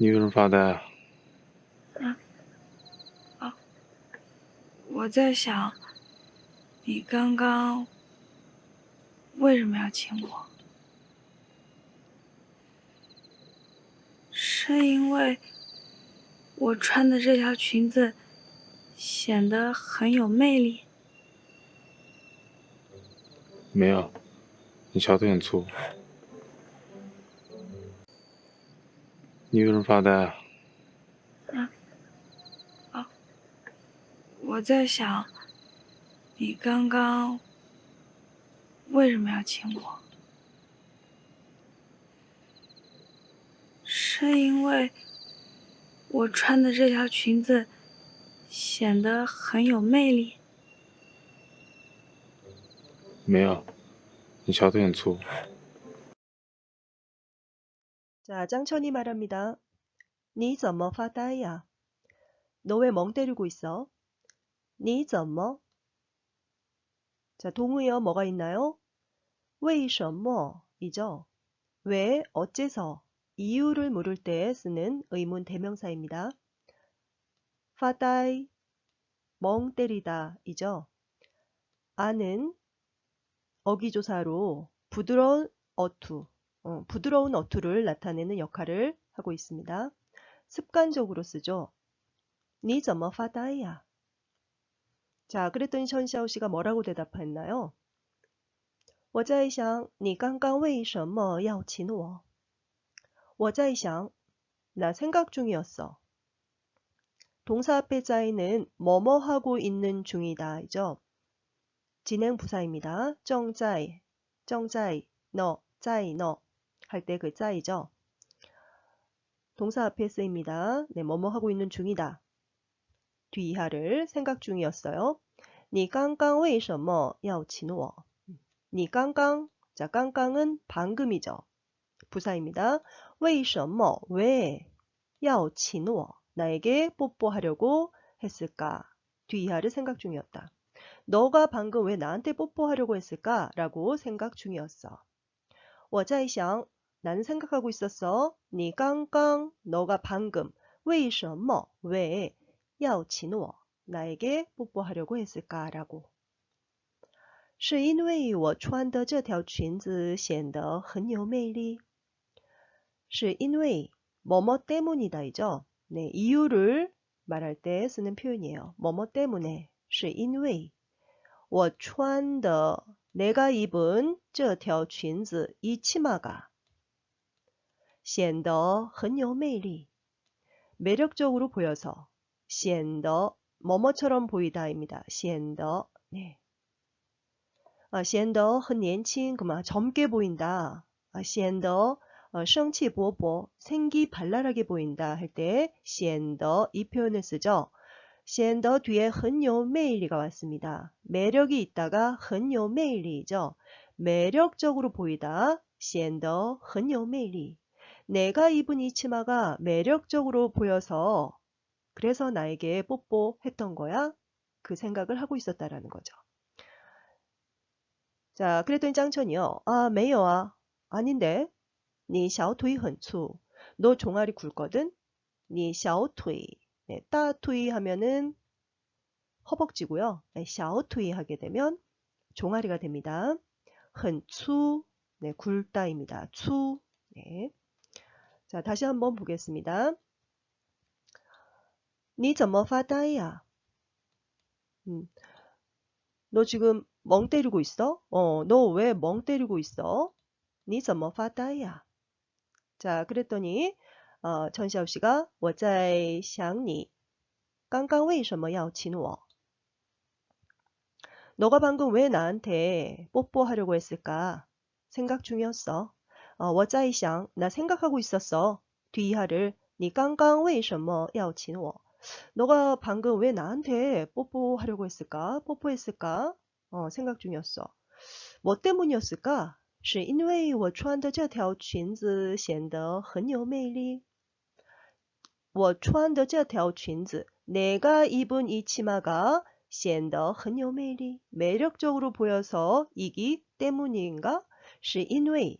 你为什么发呆啊啊？我在想，你刚刚为什么要亲我？是因为我穿的这条裙子显得很有魅力？没有，你小腿很粗。你为什么发呆啊？啊？哦我在想，你刚刚为什么要亲我？是因为我穿的这条裙子显得很有魅力？没有，你小腿很粗。 자, 짱천이 말합니다. 你怎么发呆呀? 너 왜 멍 때리고 있어? 你怎么? 자, 동의어 뭐가 있나요? 为什么 이죠. 왜, 어째서, 이유를 물을 때 쓰는 의문 대명사입니다. 파다이, 멍 때리다 이죠. 아는 어기조사로 부드러운 어투, 어, 부드러운 어투를 나타내는 역할을 하고 있습니다. 습관적으로 쓰죠. 你怎么发呆呀? 자, 그랬더니 션샤오 씨가 뭐라고 대답했나요? 我在想你刚刚为什么要亲我?我在想, 나 생각 중이었어. 동사 앞에 짜이는 뭐뭐 하고 있는 중이다 이죠. 진행 부사입니다. 정자이, 정자이, 너, 짜이, 너 할 때 그 짜이죠. 동사 앞에 쓰입니다. 네, 뭐뭐 하고 있는 중이다. 뒤이하를 생각 중이었어요. 你刚刚为什么要亲我?你刚刚 자, 깡깡은 방금이죠. 부사입니다. 为什么 왜? 要亲我 나에게 뽀뽀하려고 했을까? 뒤이하를 생각 중이었다. 너가 방금 왜 나한테 뽀뽀하려고 했을까? 라고 생각 중이었어. 我在想 나는 생각하고 있었어. 你刚刚 너가 방금 为什么 왜? 要亲我 나에게 뽀뽀하려고 했을까라고. 是因为我穿的这条裙子显得很有魅力.是因为 뭐뭐 때문이다 이죠. 네, 이유를 말할 때 쓰는 표현이에요. 뭐뭐 때문에 是因为我穿的 내가 입은 这条裙子 이 치마가 显得很有魅力 매력적으로 보여서 显得 뭐뭐처럼 보이다입니다. 显得 네. 아, 显得很年轻 그만 젊게 보인다. 아, 显得 어, 生气勃勃 생기 발랄하게 보인다 할 때 显得 이 표현을 쓰죠. 显得 뒤에 很有魅力가 왔습니다. 매력이 있다가 很有魅力죠. 매력적으로 보이다. 显得很有魅力 내가 입은 이 치마가 매력적으로 보여서 그래서 나에게 뽀뽀했던 거야? 그 생각을 하고 있었다라는 거죠. 자, 그랬더니 짱천이요. 아, 메이어아. 아닌데. 니 샤오투이 헌추. 너 종아리 굵거든? 니 샤오투이. 네, 따투이 하면은 허벅지고요. 네, 샤오투이 하게 되면 종아리가 됩니다. 헌추. 네, 굵다입니다. 추. 네. 자, 다시 한번 보겠습니다. 你怎么发呆呀? 음, 너 지금 멍 때리고 있어? 어, 너 왜 멍 때리고 있어? 你怎么发呆呀? 자, 그랬더니 어, 전시아우 씨가 我在想你刚刚为什么要亲我? 너가 방금 왜 나한테 뽀뽀하려고 했을까? 생각 중이었어. 어, 我在想, 나 생각하고 있었어. 뒤이하를 你刚刚为什么要亲我? 너가 방금 왜 나한테 뽀뽀하려고 했을까? 뽀뽀했을까? 어, 생각 중이었어. 뭐 때문이었을까? 是因为我穿的这条裙子显得很有魅力.我穿的这条裙子, 내가 입은 이 치마가 显得很有魅力. 매력적으로 보여서 이기 때문인가? 是因为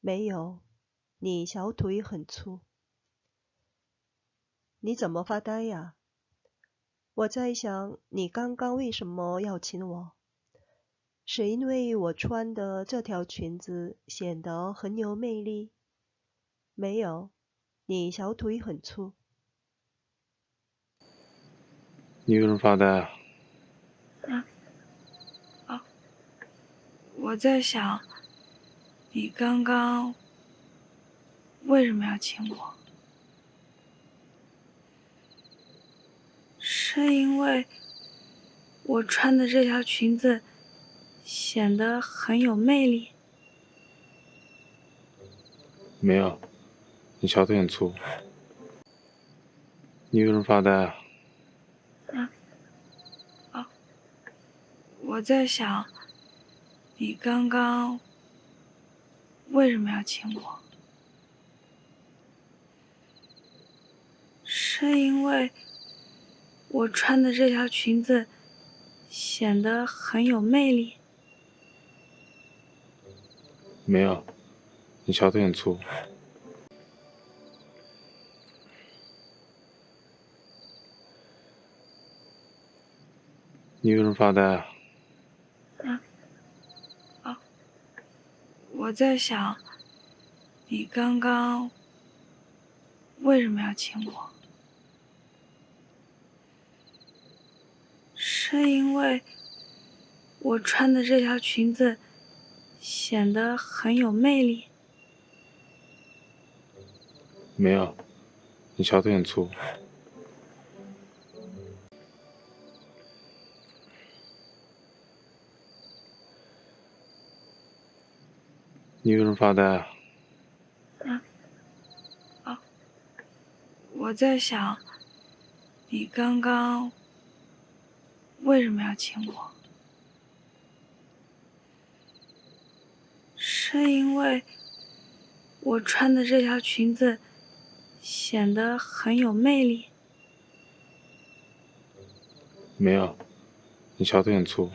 没有，你小腿很粗。你怎么发呆呀？我在想，你刚刚为什么要亲我？是因为我穿的这条裙子显得很有魅力？没有，你小腿很粗。你为什么发呆啊啊？我在想，你刚刚为什么要亲我？是因为我穿的这条裙子显得很有魅力？没有，你小腿很粗。你为什么发呆啊？我在想，你刚刚为什么要亲我？是因为我穿的这条裙子显得很有魅力？没有，你小腿很粗。你为什么发呆啊？我在想，你刚刚为什么要亲我？是因为我穿的这条裙子显得很有魅力？没有，你小腿很粗。你为什么发呆啊？啊？哦我在想，你刚刚为什么要亲我？是因为我穿的这条裙子显得很有魅力？没有，你小腿很粗。